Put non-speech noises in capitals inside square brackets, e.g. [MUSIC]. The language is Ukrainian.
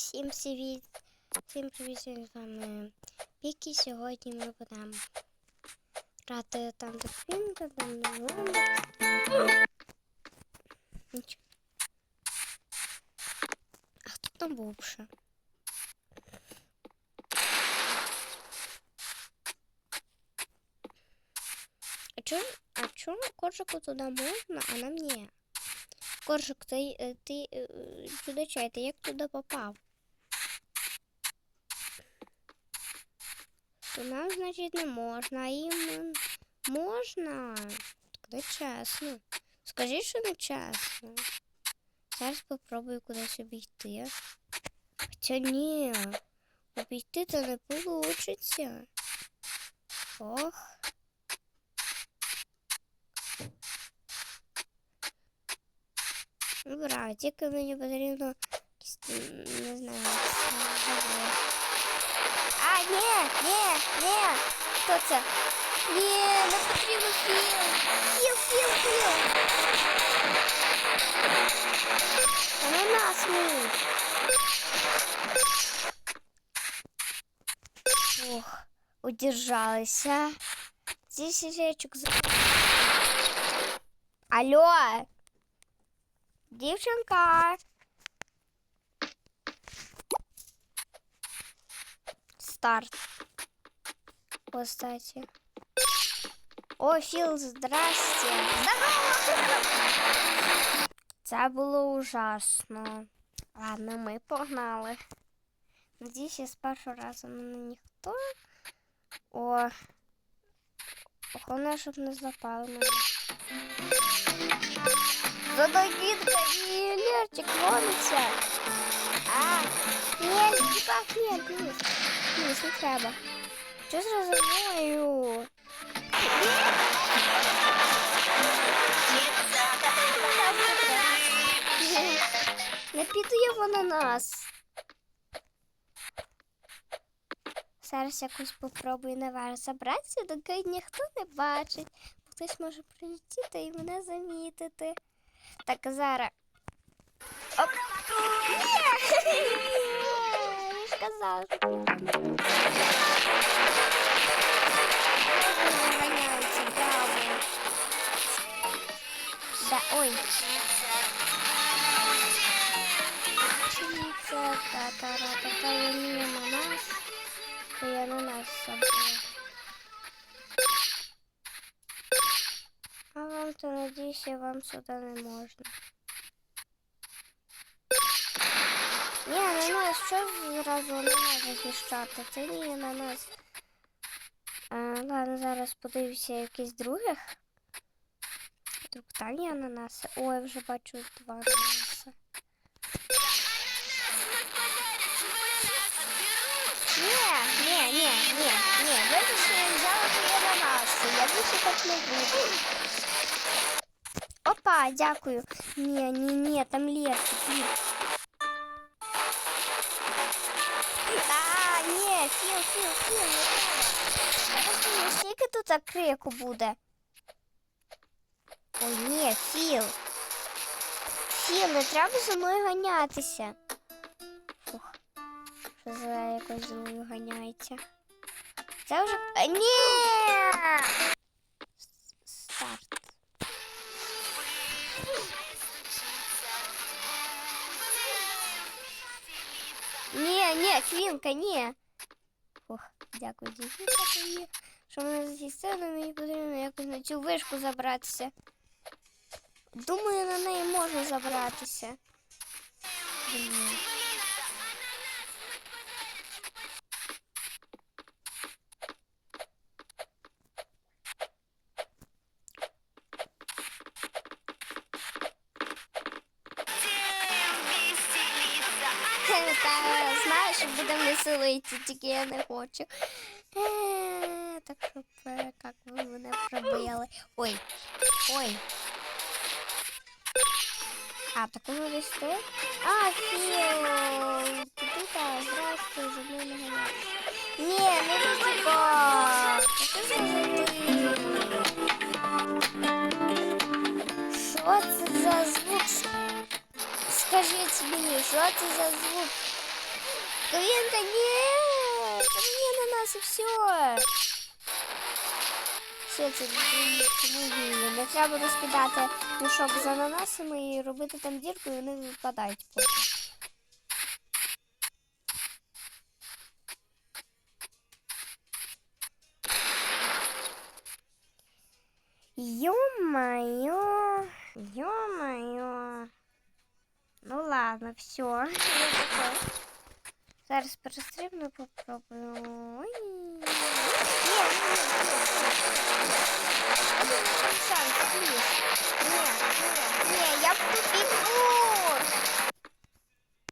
Всім привіт! Всім привіт, з вами Пікі. Сьогодні ми будемо грати там до фінка, там до. Нічого. А хто там був? А чому, а чому коржику туди можна, а нам ні? Коржик, ти, е, ти е, чудачай, ти як туди попав? То нам, значить, не можна, а їм можна. Коли чесно. Скажи, що не чесно. Зараз попробую кудись обійти. Хоча ні, обійти то не вийде. Ох. Тільки мені потрібно не знаю. зробити. А, ні, ні, ні. Хто це? Ні, не потрібно філ. Філ, філ, філ. Ананас мій. Ох, удержалися. Здесь речок за... Алло. Дівчинка. Старт. Кстати. О, Філ, здрасте. Здорово! Це було ужасно. Ладно, ми погнали. Надіюсь, я з першого разу мене ніхто. О. Охоронне, щоб не запали мене. Задогідка і Лерчик ловиться. А, ні, тіпак, ні, плюс. Плюс, не треба. Що зрозумію? Не піду я в ананас. Зараз якось попробую наверх забратися, доки ніхто не бачить. Хтось може прилетіти і мене замітити. Так, зараз. Оп. Ні! Я ж казала, що Виганяються, браво. Да, ой. Чіпця, та-та-ра-та-та, я не на нас. То я на нас собрала. А вам то надіюся, вам сюди не можна. Ні, на нас що зразу на нас захищати? Це ні на нас. А, ладно, зараз подивлюся якісь других. Вдруг там є ананаси. Ой, вже бачу два ананаси. Ні, ні, ні, ні, ні. Ви ще взяли твої ананаси. Я більше так не буду. Опа, дякую. Ні, ні, ні, там лес. Ні. А, ні, філ, філ, філ, не треба. Я просто скільки тут крику буде. Ой, ні, філ. Філ, не треба за мною ганятися. Фух. Що за якось за мною ганяється? Це вже. А, ні! С- Старт. Ні, ні, ні. Ох, дякую, дівчинка, що мене захистили, мені потрібно якось на цю вишку забратися. Думаю, на неї можна забратися. Блін. Та знаєш, що будемо веселити, тільки я не хочу. Е, Так що, е, як ви мене пробили. Ой, ой. А, так воно десь тут? А, фіо. Ти тут, здрасте, за мною не ганяй. Ні, не виступа. Що це за ти? Що це за звук? Скажіть мені, що це за звук? Ковінка, ні! Ні, на нас і все. Все, це ні, не треба розкидати мішок з ананасами і робити там дірку, і вони випадають потім. Ё-моё, ё-моё. Ну ладно, все. [LAUGHS] Зараз перестрибну, попробую. Ой.